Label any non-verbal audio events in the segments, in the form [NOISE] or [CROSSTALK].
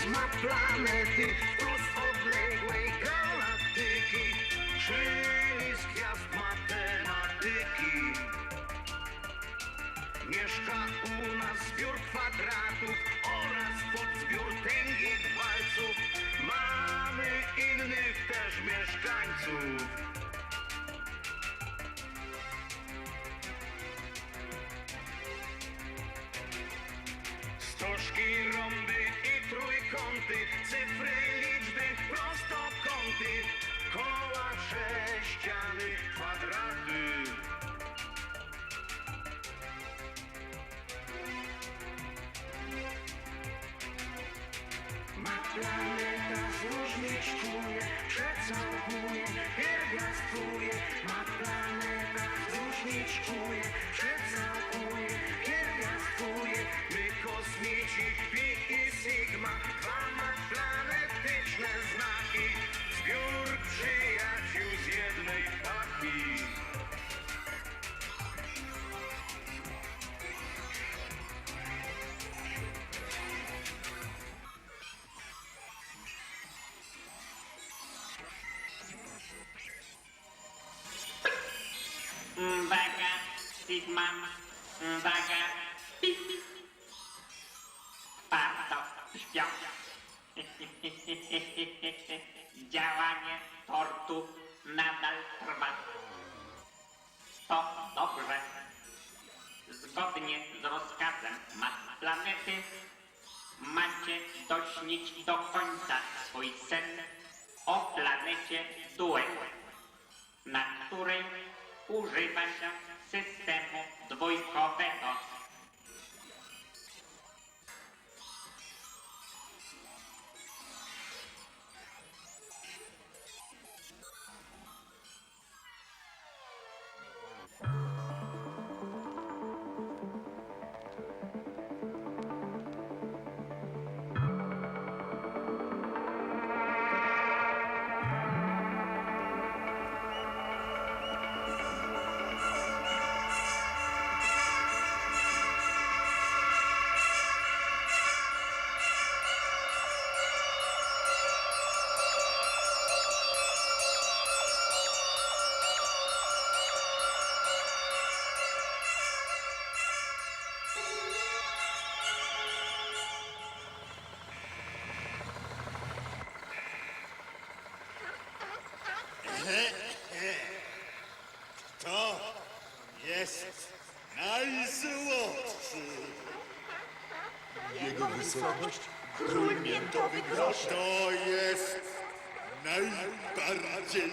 Przybywamy z cyfry, liczby, prostokąty, koła, sześciany, kwadraty. Ma Sigma, uwaga, pip, pip. Bardzo śpią. [LAUGHS] Działanie tortu nadal trwa. To dobrze. Zgodnie z rozkazem mas planety macie dośnić do końca swój sen o planecie Duet na której używa się systemu dwójkowego. Jest najzłodszy. Jego wysokość, król miętowy grosz. To jest najbardziej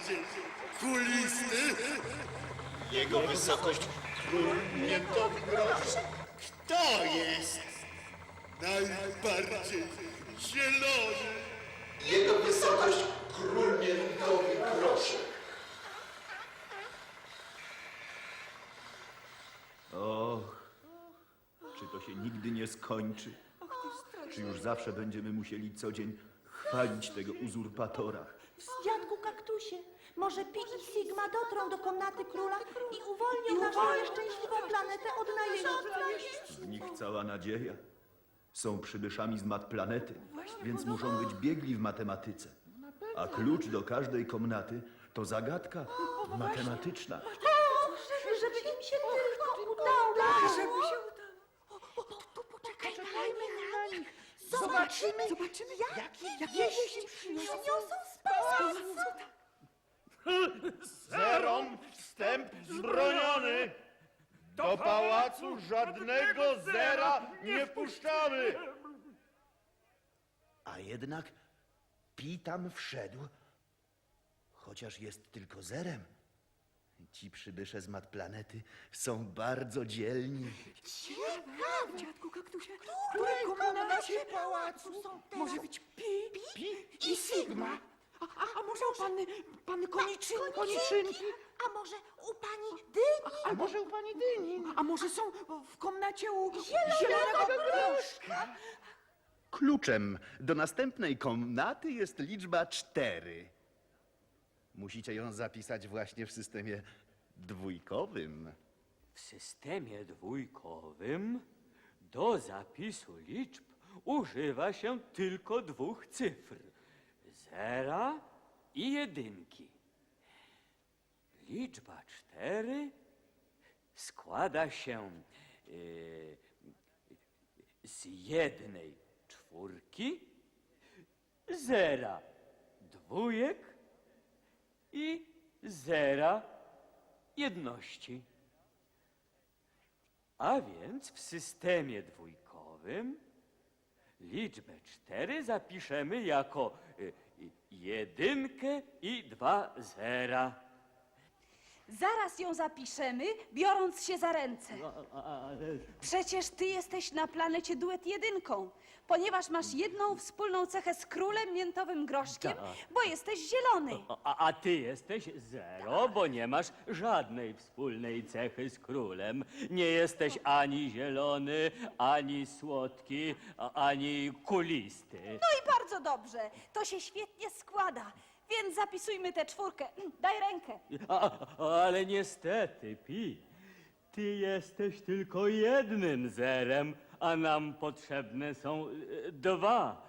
kulisty. Jego wysokość, król miętowy grosz. To jest najbardziej zielony. Jego wysokość, król miętowy groszek. Och, czy to się nigdy nie skończy? Czy już zawsze będziemy musieli co dzień chwalić tego uzurpatora? Dziadku kaktusie, może Pi i Sigma dotrą do komnaty króla i uwolnią naszą nieszczęśliwą planetę od najeźdźców. W nich cała nadzieja. Są przybyszami z mat planety, więc muszą być biegli w matematyce. A klucz do każdej komnaty to zagadka matematyczna. Żeby im się tylko udało. Żeby się udało. Poczekajmy na nich. Zobaczymy, Zobaczymy jakie, wieści przyniosą z pałacu. Zerom wstęp zbroniony. Do pałacu żadnego zera nie wpuszczamy. A jednak Pi tam wszedł, chociaż jest tylko zerem. Ci przybysze z mat planety są bardzo dzielni. Dziadku kaktusie, w której komnacie pałacu są teraz? Może być Pi, Pi i Sigma. A, a, a może u panny, panny koniczyn, koniczynki? A może u pani Dyni? A, może u pani Dyni? A może są w komnacie u zielonego groszka? Kluczem do następnej komnaty jest liczba cztery. Musicie ją zapisać właśnie w systemie dwójkowym. W systemie dwójkowym do zapisu liczb używa się tylko dwóch cyfr: zera i jedynki. Liczba cztery składa się y, z jednej czwórki, zera dwójek i zera jedności. A więc w systemie dwójkowym liczbę cztery zapiszemy jako y, jedynkę i dwa zera. Zaraz ją zapiszemy, biorąc się za ręce. Przecież ty jesteś na planecie duet jedynką, ponieważ masz jedną wspólną cechę z królem miętowym groszkiem, bo jesteś zielony. A, a ty jesteś zero, bo nie masz żadnej wspólnej cechy z królem. Nie jesteś ani zielony, ani słodki, a- ani kulisty. No i bardzo dobrze, to się świetnie składa. Więc zapisujmy tę czwórkę. Mm, Daj rękę. A, ale niestety, Pi, ty jesteś tylko jednym zerem, a nam potrzebne są e, dwa.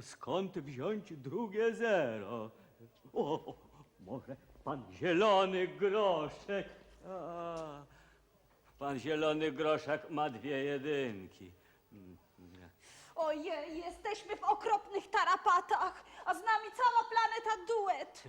Skąd wziąć drugie zero? O, może pan zielony groszek? A, pan zielony groszek ma dwie jedynki. Ojej, jesteśmy w okropnych tarapatach, a z nami cała planeta duet.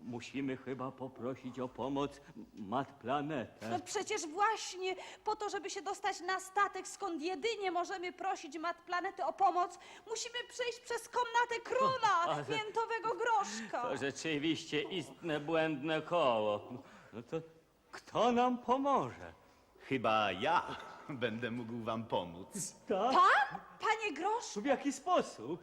Musimy chyba poprosić o pomoc Mat Planetę. No przecież właśnie po to, żeby się dostać na statek, skąd jedynie możemy prosić mat planety o pomoc, musimy przejść przez komnatę króla [LAUGHS] miętowego groszka. To rzeczywiście istne błędne koło. No to kto nam pomoże? Chyba ja [LAUGHS] będę mógł wam pomóc. Tak? Pan? Panie Grosz? W jaki sposób?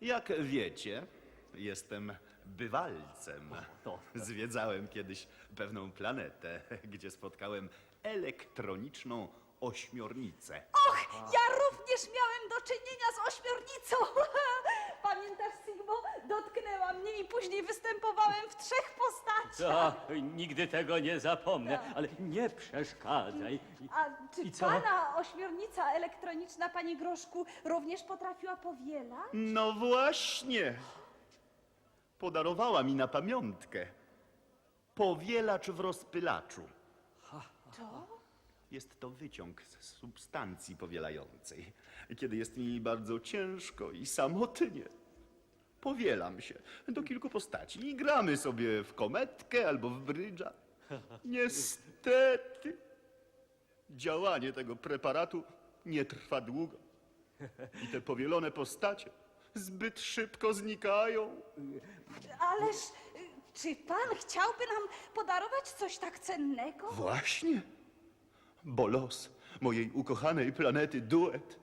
Jak wiecie, jestem bywalcem. to- Zwiedzałem kiedyś pewną planetę, [LAUGHS] gdzie spotkałem elektroniczną ośmiornicę. Och, ja również miałem do czynienia z ośmiornicą. [LAUGHS] Pamiętasz, Sigmo? Dotknęła mnie i później występowałem w trzech postaciach. To, nigdy tego nie zapomnę, ale nie przeszkadzaj. A czy I co? pana ośmiornica elektroniczna, panie Groszku, również potrafiła powielać? No właśnie. Podarowała mi na pamiątkę powielacz w rozpylaczu. To? Jest to wyciąg z substancji powielającej. Kiedy jest mi bardzo ciężko i samotnie, powielam się do kilku postaci i gramy sobie w kometkę albo w brydża. Niestety, działanie tego preparatu nie trwa długo. I te powielone postacie zbyt szybko znikają. Ależ, y, czy pan chciałby nam podarować coś tak cennego? Właśnie, bo los mojej ukochanej planety Duet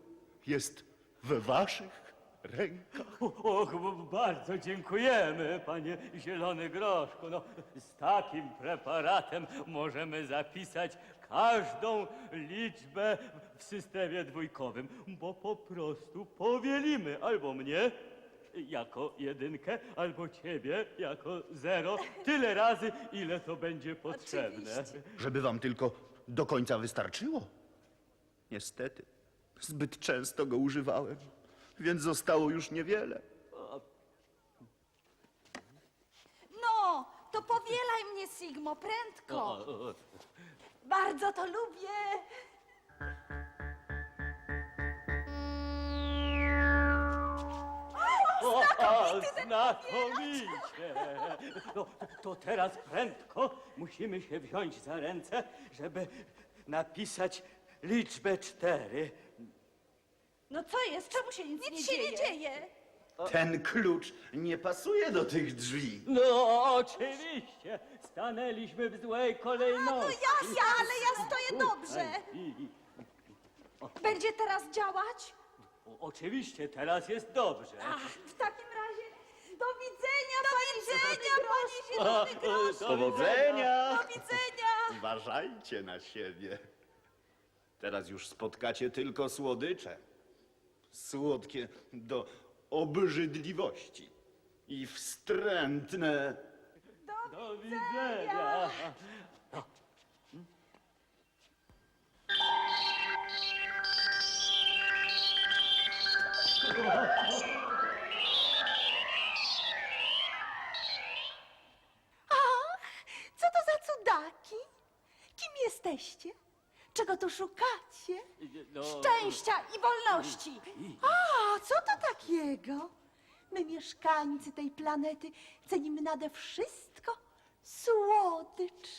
jest we waszych rękach. Och, bardzo dziękujemy, panie Zielony Groszku. No, z takim preparatem możemy zapisać każdą liczbę w systemie dwójkowym, bo po prostu powielimy albo mnie jako jedynkę, albo ciebie jako zero, tyle razy, ile to będzie potrzebne. Oczywiście. Żeby wam tylko do końca wystarczyło. Niestety, zbyt często go używałem, więc zostało już niewiele. No, to powielaj mnie, Sigmo, prędko. Bardzo to lubię. O, znakomicie! No, to teraz prędko musimy się wziąć za ręce, żeby napisać liczbę cztery. No co jest? Czemu się nic, Nic nie się dzieje? nie dzieje. Ten klucz nie pasuje do tych drzwi. No, oczywiście! Stanęliśmy w złej kolejności. No jasne, ale ja stoję dobrze. I, i, Będzie teraz działać? o, oczywiście, teraz jest dobrze. Ach, w takim razie do widzenia, do widzenia, panie Zielony Grosz. Powodzenia! Do widzenia. Uważajcie na siebie. Teraz już spotkacie tylko słodycze. Słodkie do obrzydliwości i wstrętne. Do widzenia. Ach, co to za cudaki? Kim jesteście? Czego tu szukacie? No, Szczęścia i wolności! A, co to takiego? My, mieszkańcy tej planety, cenimy nade wszystko słodycz,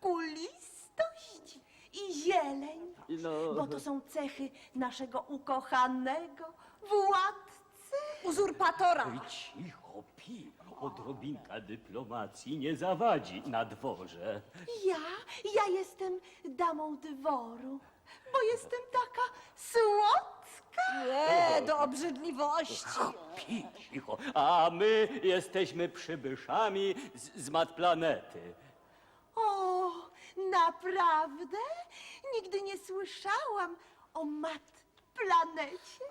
kulistość i zieleń, No. bo to są cechy naszego ukochanego władcy. Uzurpatora! Oj, cicho, pi. Odrobinka dyplomacji nie zawadzi na dworze. Ja, ja jestem damą dworu, bo jestem taka słodka. Nie, do obrzydliwości! Pi, cicho. A my jesteśmy przybyszami z, z mat planety. O, naprawdę? Nigdy nie słyszałam o mat planecie.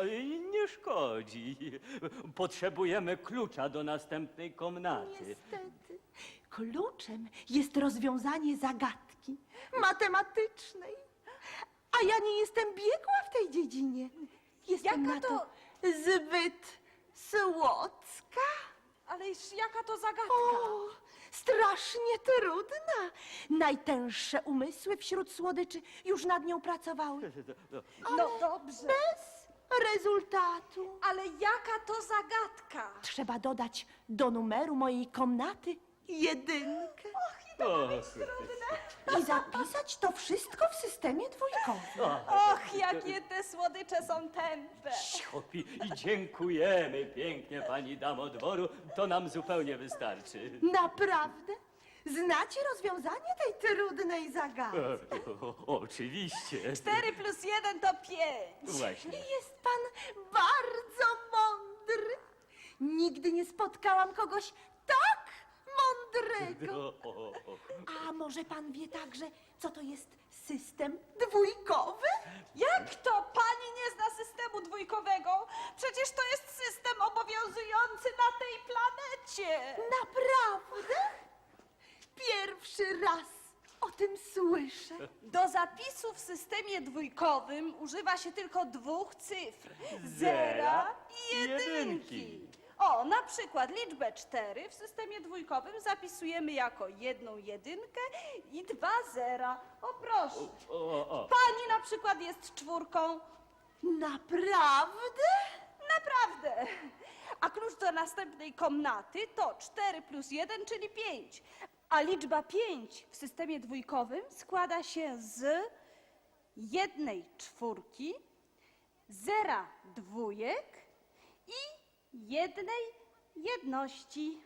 E, Nie szkodzi. Potrzebujemy klucza do następnej komnaty. Niestety, kluczem jest rozwiązanie zagadki matematycznej. A ja nie jestem biegła w tej dziedzinie. Jestem Jaka na to, to- zbyt słodka. Ależ jaka to zagadka! O, strasznie trudna. Najtęższe umysły wśród słodyczy już nad nią pracowały. [LAUGHS] No dobrze, Bez rezultatu. ale jaka to zagadka? Trzeba dodać do numeru mojej komnaty jedynkę O, i zapisać to wszystko w systemie dwójkowym. Och, jakie te słodycze są tępe! cicho, pi. I dziękujemy pięknie pani damo dworu. To nam zupełnie wystarczy. Naprawdę? Znacie rozwiązanie tej trudnej zagadki? E, o, Oczywiście. 4 plus 1 to 5. Właśnie. Jest pan bardzo mądry. Nigdy nie spotkałam kogoś tak mądrego. O, o, o. A może pan wie także, co to jest system dwójkowy? Jak to pani nie zna systemu dwójkowego? Przecież to jest system obowiązujący na tej planecie. Naprawdę? Pierwszy raz o tym słyszę. Do zapisu w systemie dwójkowym używa się tylko dwóch cyfr. Zera i jedynki. O, na przykład liczbę 4 w systemie dwójkowym zapisujemy jako jedną jedynkę i dwa zera. O proszę. O, o. Pani na przykład jest czwórką. Naprawdę? Naprawdę. A klucz do następnej komnaty to 4 plus 1, czyli 5. A liczba 5 w systemie dwójkowym składa się z jednej czwórki, zera dwójek i jednej jedności.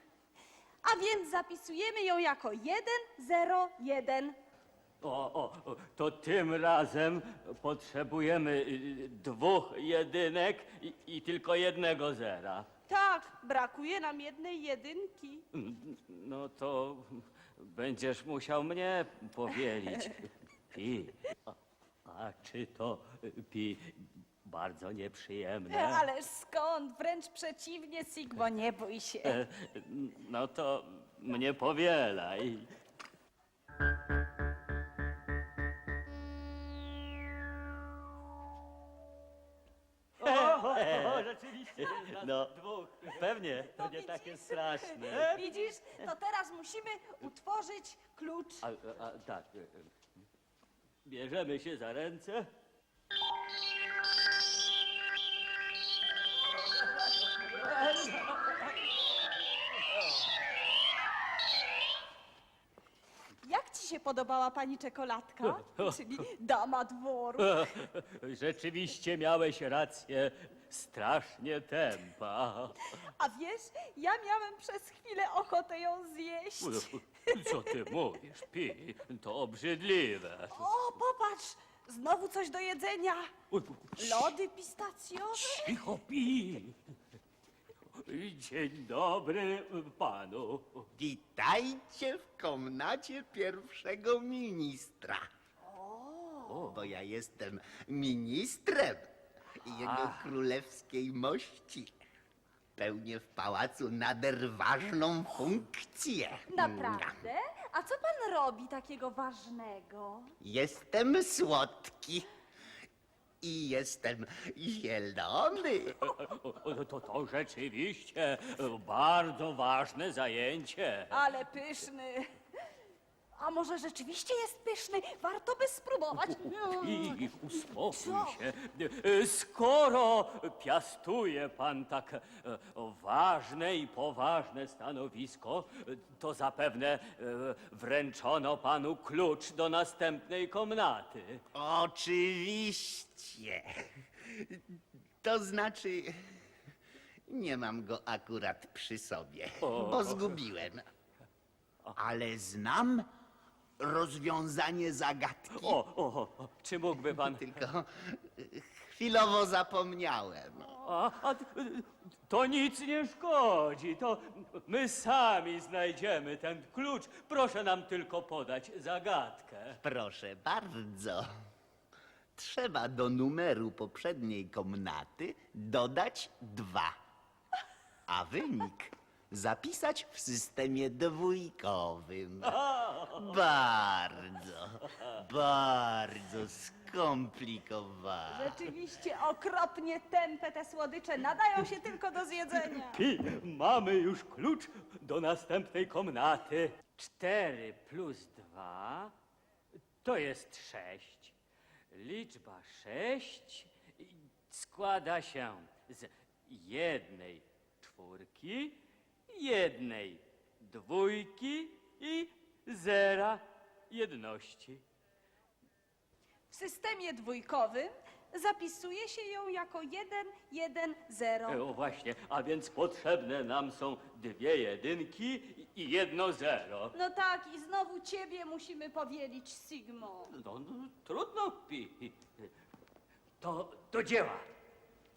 A więc zapisujemy ją jako 1, 0, 1. O, o, to tym razem potrzebujemy y, dwóch jedynek i, i tylko jednego zera. Tak, brakuje nam jednej jedynki. No to będziesz musiał mnie powielić. [LAUGHS] Pi. A, a czy to y, pi bardzo nieprzyjemne? Ależ skąd? Wręcz przeciwnie, Sigmo, nie bój się. E, No to mnie powielaj. O, rzeczywiście. No, dwóch. Pewnie, to nie widzisz? takie straszne. Widzisz, to teraz musimy utworzyć klucz. A, a, a tak. e, e, Bierzemy się za ręce. Jak ci się podobała pani czekoladka? [LAUGHS] Czyli dama dworu. Rzeczywiście miałeś rację. Strasznie tempa. A wiesz, ja miałem przez chwilę ochotę ją zjeść. Co ty [LAUGHS] mówisz, Pi? To obrzydliwe. O, popatrz, znowu coś do jedzenia. Lody pistacjowe. Cicho, Pi. Dzień dobry panu. Witajcie w komnacie pierwszego ministra. Bo ja jestem ministrem jego królewskiej mości. Pełnię w pałacu nader ważną funkcję. Naprawdę? A co pan robi takiego ważnego? Jestem słodki i jestem zielony. O, To, to rzeczywiście bardzo ważne zajęcie. Ale pyszny. A może rzeczywiście jest pyszny? Warto by spróbować. I uspokój Co? się. E, Skoro piastuje pan tak e, ważne i poważne stanowisko, to zapewne e, wręczono panu klucz do następnej komnaty. Oczywiście. To znaczy, nie mam go akurat przy sobie, bo zgubiłem. Ale znam rozwiązanie zagadki. O, o, o, czy mógłby pan... Tylko chwilowo zapomniałem. A, a t- to nic nie szkodzi, to my sami znajdziemy ten klucz. Proszę nam tylko podać zagadkę. Proszę bardzo. Trzeba do numeru poprzedniej komnaty dodać dwa, a wynik zapisać w systemie dwójkowym. Bardzo, bardzo skomplikowane. Rzeczywiście okropnie tępe te słodycze. Nadają się tylko do zjedzenia. I mamy już klucz do następnej komnaty. Cztery plus dwa to jest sześć. Liczba sześć składa się z jednej czwórki, jednej dwójki i zera jedności. W systemie dwójkowym zapisuje się ją jako 1, 1, 0. E, O właśnie, a więc potrzebne nam są dwie jedynki i jedno zero. No tak, i znowu ciebie musimy powielić, Sigmo. No, no trudno, Pi. To do dzieła.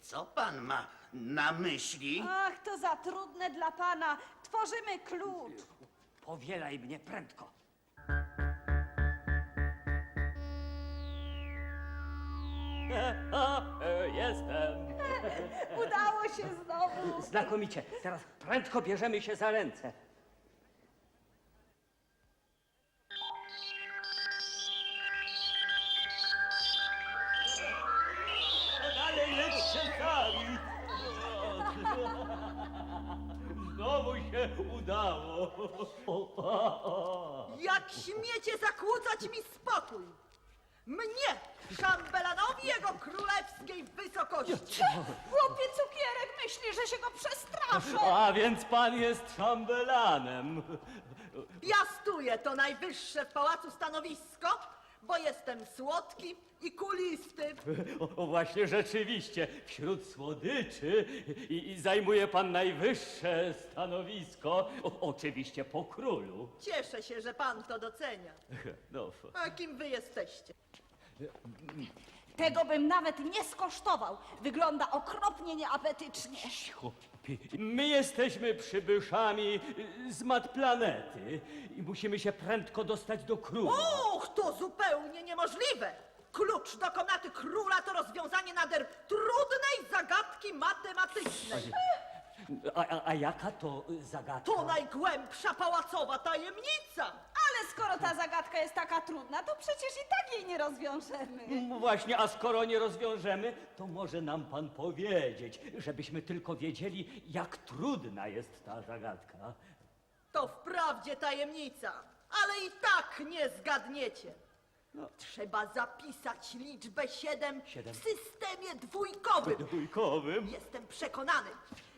Co pan ma na myśli? Ach, to za trudne dla pana. Tworzymy klucz. Powielaj mnie prędko. [LAUGHS] Jestem. Udało się znowu. Znakomicie. Teraz prędko bierzemy się za ręce. Mi spokój? Mnie, szambelanowi jego królewskiej wysokości. Chłopie cukierek myśli, że się go przestraszę. A więc pan jest szambelanem. Piastuję to najwyższe w pałacu stanowisko, bo jestem słodki i kulisty. O, właśnie rzeczywiście, wśród słodyczy i, i zajmuje pan najwyższe stanowisko, o, oczywiście po królu. Cieszę się, że pan to docenia. No, A kim wy jesteście? Tego bym nawet nie skosztował. Wygląda okropnie nieapetycznie. My jesteśmy przybyszami z mat planety i musimy się prędko dostać do króla. Och, to zupełnie niemożliwe! Klucz do komnaty króla to rozwiązanie nader trudnej zagadki matematycznej. A, a, a jaka to zagadka? To najgłębsza pałacowa tajemnica. Ale skoro ta zagadka jest taka trudna, to przecież i tak jej nie rozwiążemy. No Właśnie, a skoro nie rozwiążemy, to może nam pan powiedzieć, żebyśmy tylko wiedzieli, jak trudna jest ta zagadka. To wprawdzie tajemnica, ale i tak nie zgadniecie. Trzeba zapisać liczbę 7 Siedem. w systemie dwójkowym. Dwójkowym? Jestem przekonany,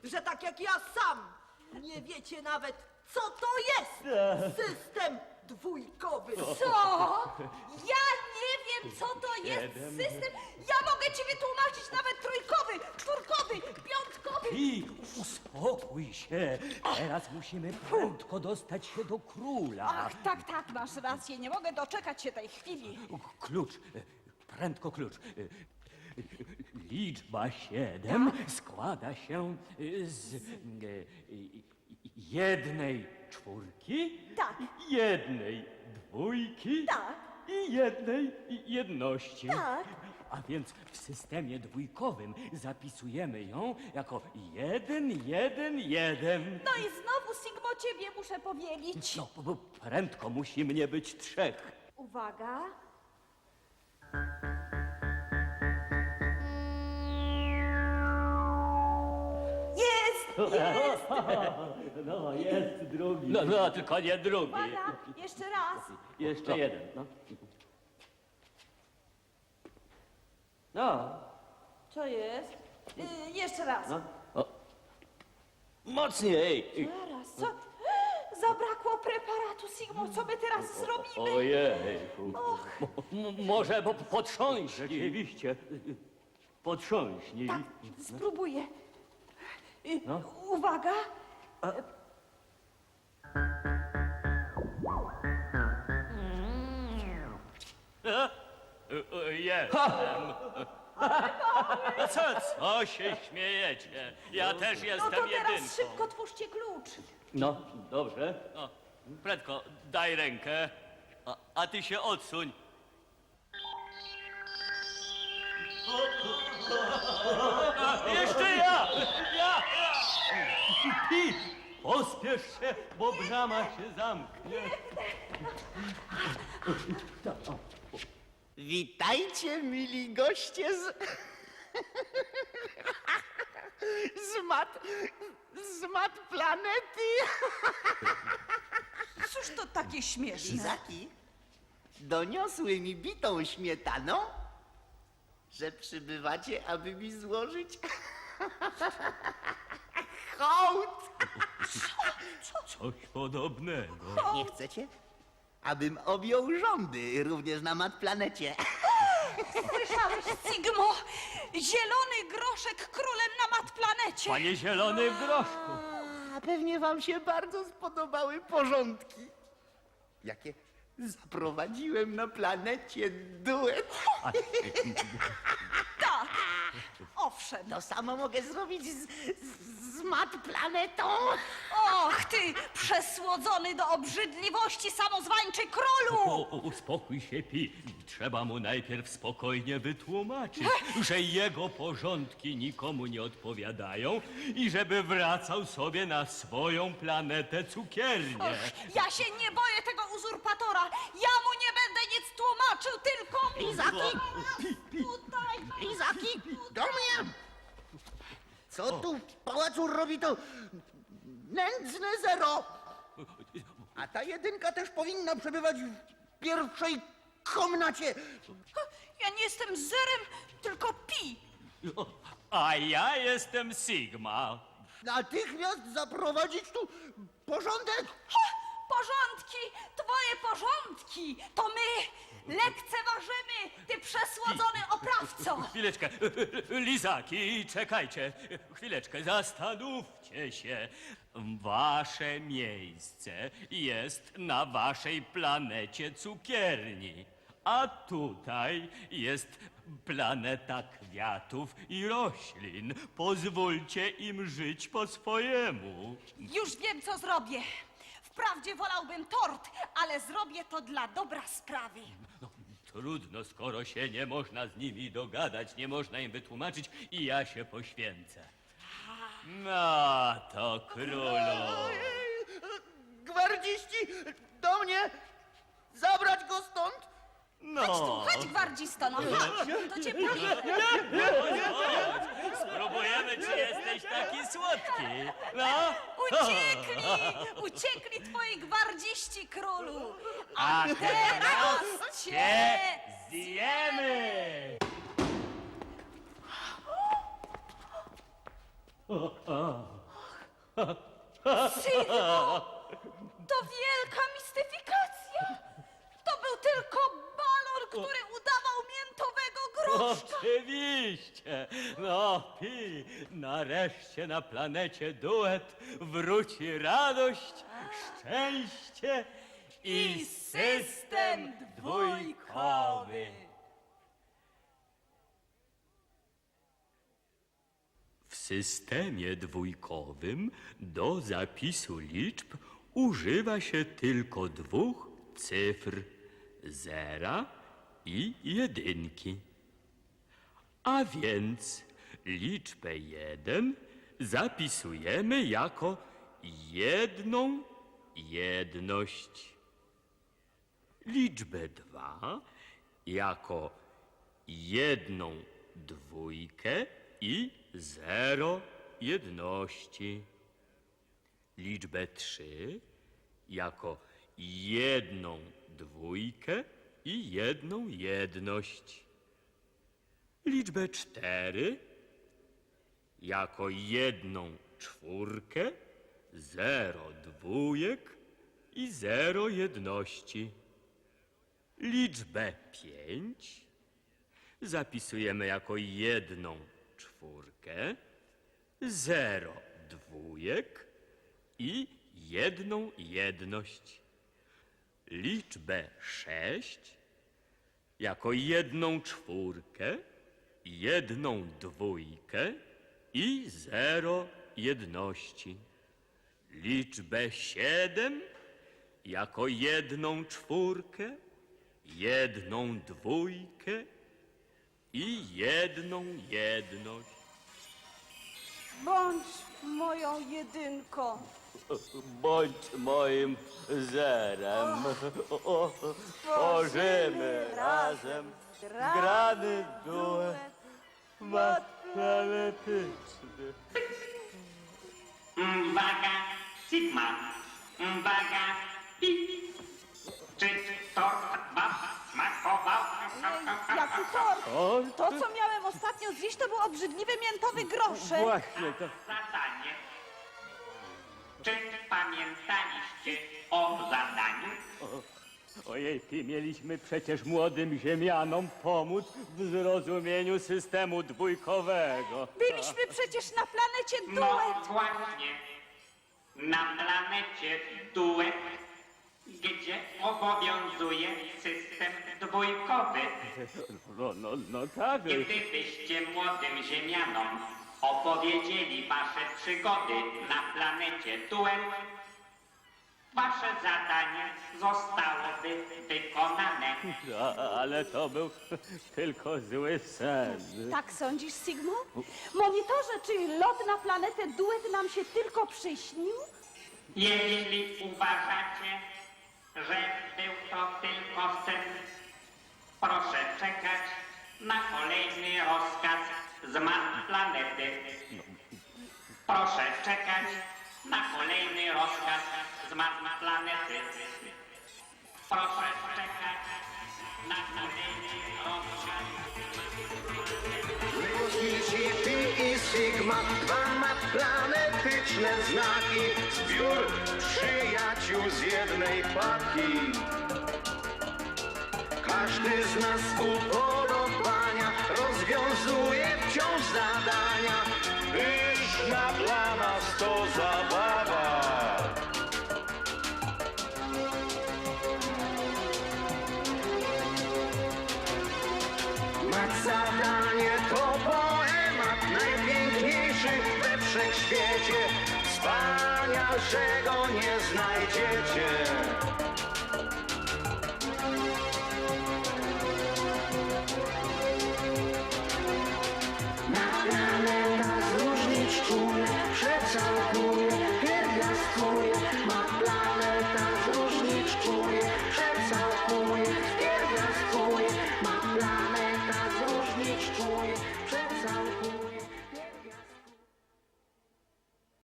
że tak jak ja sam nie wiecie nawet, co to jest system dwójkowy. Co? Ja nie wiem, co to jest system. Ja mogę ci wytłumaczyć nawet trójkowy, czwórkowy, piątkowy. I uspokój się. Teraz musimy prędko dostać się do króla. Ach, tak, tak, masz rację. Nie mogę doczekać się tej chwili. Klucz, prędko klucz. Liczba siedem składa się e, z e, jednej czwórki, Tak. jednej dwójki Tak. i jednej jedności. Tak. A więc w systemie dwójkowym zapisujemy ją jako jeden, jeden, jeden. No i znowu, Sigmo, ciebie muszę powielić. No, prędko musi mnie być trzech. Uwaga. [LAUGHS] No, jest drugi. No, no, tylko nie drugi. Uwaga, jeszcze raz. Jeszcze jeden, no. No, Co jest? Y, jeszcze raz. no. O. Mocniej! Zaraz, co? [GASPS] Zabrakło preparatu, Sigmo, co my teraz zrobimy? Ojejku. M- może po, potrząśnij. Rzeczywiście. Potrząśnij. Tak, spróbuję. Y, No. Uwaga. Jestem. A co, co się śmiejecie? Ja też No jestem to teraz jedynką. szybko twórzcie klucz. No, dobrze. No, prędko, daj rękę, a, a ty się odsuń. Jeszcze ja! Ja! Pi, pospiesz się, bo brama się zamknie. Witajcie, mili goście z... [LAUGHS] z mat... z mat planety. [LAUGHS] Cóż to takie śmieszne? Izaki doniosły mi bitą śmietaną, że przybywacie, aby mi złożyć [LAUGHS] hołd. Coś podobnego. Nie chcecie? Abym objął rządy również na mat planecie. Słyszałeś, Sigmo? Zielony groszek królem na mat planecie. Panie Zielony Groszku. A pewnie wam się bardzo spodobały porządki, jakie zaprowadziłem na planecie duet. Owszem. To samo mogę zrobić z, z, z mat planetą. Och, ty przesłodzony do obrzydliwości samozwańczy królu! O, o, uspokój się, Pi. Trzeba mu najpierw spokojnie wytłumaczyć, że jego porządki nikomu nie odpowiadają i żeby wracał sobie na swoją planetę cukiernię. Och, ja się nie boję tego uzurpatora. Ja mu nie będę nic tłumaczył, tylko... Izaki, Tutaj... Izaki, do mnie! Co tu pałacu robi to nędzne zero? A ta jedynka też powinna przebywać w pierwszej komnacie. Ja nie jestem zerem, tylko pi. A ja jestem Sigma. Natychmiast zaprowadzić tu porządek. Ha! Porządki, twoje porządki, to my lekceważymy, ty przesłodzony oprawco. [LAUGHS] Chwileczkę. Lizaki, czekajcie. Chwileczkę, zastanówcie się. Wasze miejsce jest na waszej planecie cukierni. A tutaj jest planeta kwiatów i roślin. Pozwólcie im żyć po swojemu. Już wiem, co zrobię. Wprawdzie wolałbym tort, ale zrobię to dla dobra sprawy. No, trudno, skoro się nie można z nimi dogadać, nie można im wytłumaczyć i ja się poświęcę. No to królu. Gwardziści, do mnie! Zabrać go stąd! No. Chodź, gwardzisto, no chodź, to cię proszę. Chodź, chodź. Spróbujemy, czy jesteś taki słodki. No. Uciekli, uciekli twoi gwardziści, królu. A Teraz cię... zjemy. Sigmo, to wielka mistyfikacja. To był tylko który udawał miętowego groszka. Oczywiście. No, Pi, nareszcie na planecie duet wróci radość, szczęście i, I system dwójkowy. W systemie dwójkowym do zapisu liczb używa się tylko dwóch cyfr zera i jedynki. A więc liczbę jeden zapisujemy jako jedną jedność. Liczbę dwa jako jedną dwójkę i zero jedności. Liczbę trzy jako jedną dwójkę i jedną jedność. Liczbę cztery jako jedną czwórkę, zero dwójek i zero jedności. Liczbę pięć zapisujemy jako jedną czwórkę, zero dwójek i jedną jedność. Liczbę sześć jako jedną czwórkę, jedną dwójkę i zero jedności. Liczbę siedem jako jedną czwórkę, jedną dwójkę i jedną jedność. Bądź moją jedynką. Bądź moim zerem. Tworzymy razem grany duet matematyczny. Uwaga, Sigma. Uwaga, pi. Czy tort wam smakował? Jaki tort? O, To, co miałem ostatnio zjeść, to był obrzydliwy miętowy groszek. właśnie to. Zadanie. Czy pamiętaliście o zadaniu? Ojej, ty mieliśmy przecież młodym ziemianom pomóc w zrozumieniu systemu dwójkowego. Byliśmy przecież na planecie No duet. właśnie. Na planecie duet, gdzie obowiązuje system dwójkowy. No, no, no tak. Gdybyście młodym ziemianom opowiedzieli wasze przygody na planecie duet, wasze zadanie zostałoby wykonane. A, ale to był tylko zły sen. Tak sądzisz, Sigmo? Monitorze, czy lot na planetę duet nam się tylko przyśnił? Jeśli uważacie, że był to tylko sen, proszę czekać na kolejny rozkaz z map planety. Proszę czekać na kolejny rozkaz z map planety. Proszę czekać na kolejny rozkaz. Miłośniczy Pi i Sigma, dwa ma planetyczne znaki. Zbiór przyjaciół z jednej paki. Każdy z nas upodobania rozwiązuje wciąż zadania. Yeah.